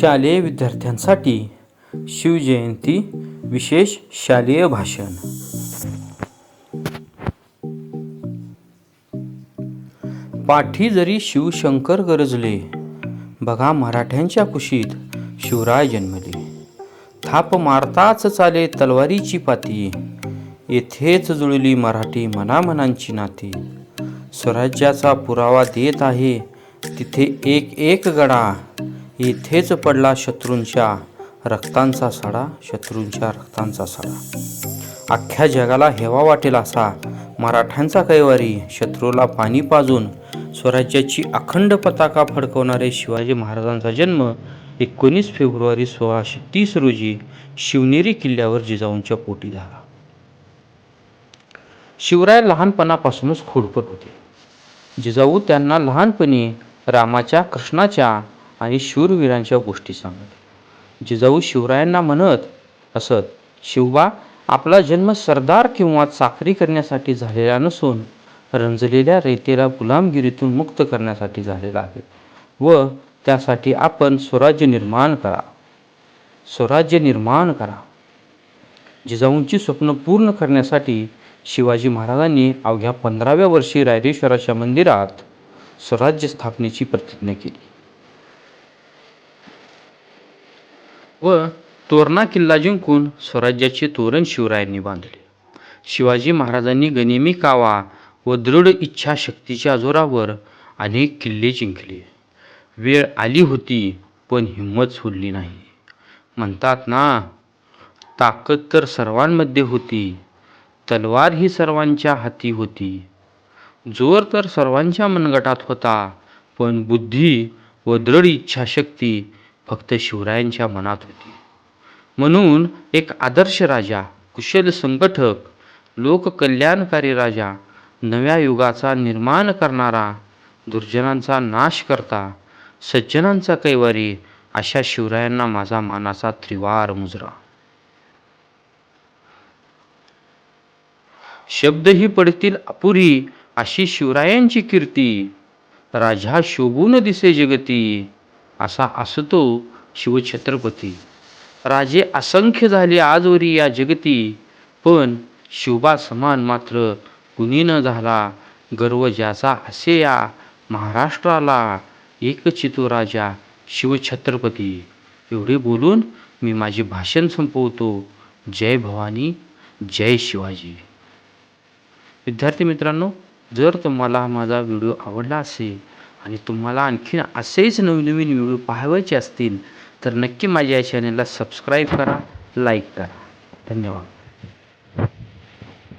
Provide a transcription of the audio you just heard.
शालेय विद्यार्थ्यांसाठी शिवजयंती विशेष शालेय भाषण. पाठी जरी शिवशंकर गरजले बघा मराठ्यांच्या कुशीत शिवराय जन्मले. थाप मारताच चाले तलवारीची पाती येथेच जुळली मराठी मनामनांची नाती. स्वराज्याचा पुरावा देत आहे तिथे एक एक गडा इथेच पडला शत्रूंच्या रक्तांचा सडा शत्रूंच्या रक्तांचा सडा. अख्ख्या जगाला हेवा वाटेल असा मराठ्यांचा कैवारी शत्रूला पाणी पाजून स्वराज्याची अखंड पताका फडकवणारे शिवाजी महाराजांचा जन्म एकोणीस फेब्रुवारी सोळाशे तीस रोजी शिवनेरी किल्ल्यावर जिजाऊंच्या पोटी झाला. शिवराय लहानपणापासूनच खोडकर होते. जिजाऊ त्यांना लहानपणी रामाच्या कृष्णाच्या आणि शूरवीरांच्या गोष्टी सांगत जिजाऊ शिवरायांना म्हणत असत शिवबा आपला जन्म सरदार किंवा चाकरी करण्यासाठी झालेला नसून रंजलेल्या रेतेला गुलामगिरीतून मुक्त करण्यासाठी झालेला आहे व त्यासाठी आपण स्वराज्य निर्माण करा. स्वराज्य निर्माण करा. जिजाऊंची स्वप्न पूर्ण करण्यासाठी शिवाजी महाराजांनी अवघ्या पंधराव्या वर्षी रायरेश्वराच्या मंदिरात स्वराज्य स्थापनेची प्रतिज्ञा केली. व तोरणा किल्ला जिंकून स्वराज्याचे तोरण शिवरायांनी बांधले. शिवाजी महाराजांनी गनिमी कावा व दृढ इच्छाशक्तीच्या जोरावर अनेक किल्ले जिंकले. वेळ आली होती पण हिंमत सोडली नाही. म्हणतात ना ताकद तर सर्वांमध्ये होती तलवार ही सर्वांच्या हाती होती. जोर तर सर्वांच्या मनगटात होता पण बुद्धी व दृढ इच्छाशक्ती फक्त शिवरायांच्या मनात होती. म्हणून एक आदर्श राजा कुशल संघटक लोककल्याणकारी राजा नव्या युगाचा निर्माण करणारा दुर्जनांचा नाश करता सज्जनांचा कैवारी अशा शिवरायांना माझा मानाचा त्रिवार मुजरा. शब्दही पडतील अपुरी अशी शिवरायांची कीर्ती राजा शोभून दिसे जगती. असा असतो शिवछत्रपती. राजे असंख्य झाले आजवरी या जगती पण शिवबा समान मात्र कुणी न झाला. गर्व ज्याचा असे या महाराष्ट्राला एकचितो राजा शिवछत्रपती. एवढे बोलून मी माझे भाषण संपवतो. जय भवानी जय शिवाजी. विद्यार्थी मित्रांनो जर तुम्हाला माझा व्हिडिओ आवडला असेल आणि तुम्हाला आणखीन असेच नवीन नवीन व्हिडिओ पाहायचे असतील तर नक्की माझ्या या चॅनलला सबस्क्राईब करा लाईक करा. धन्यवाद.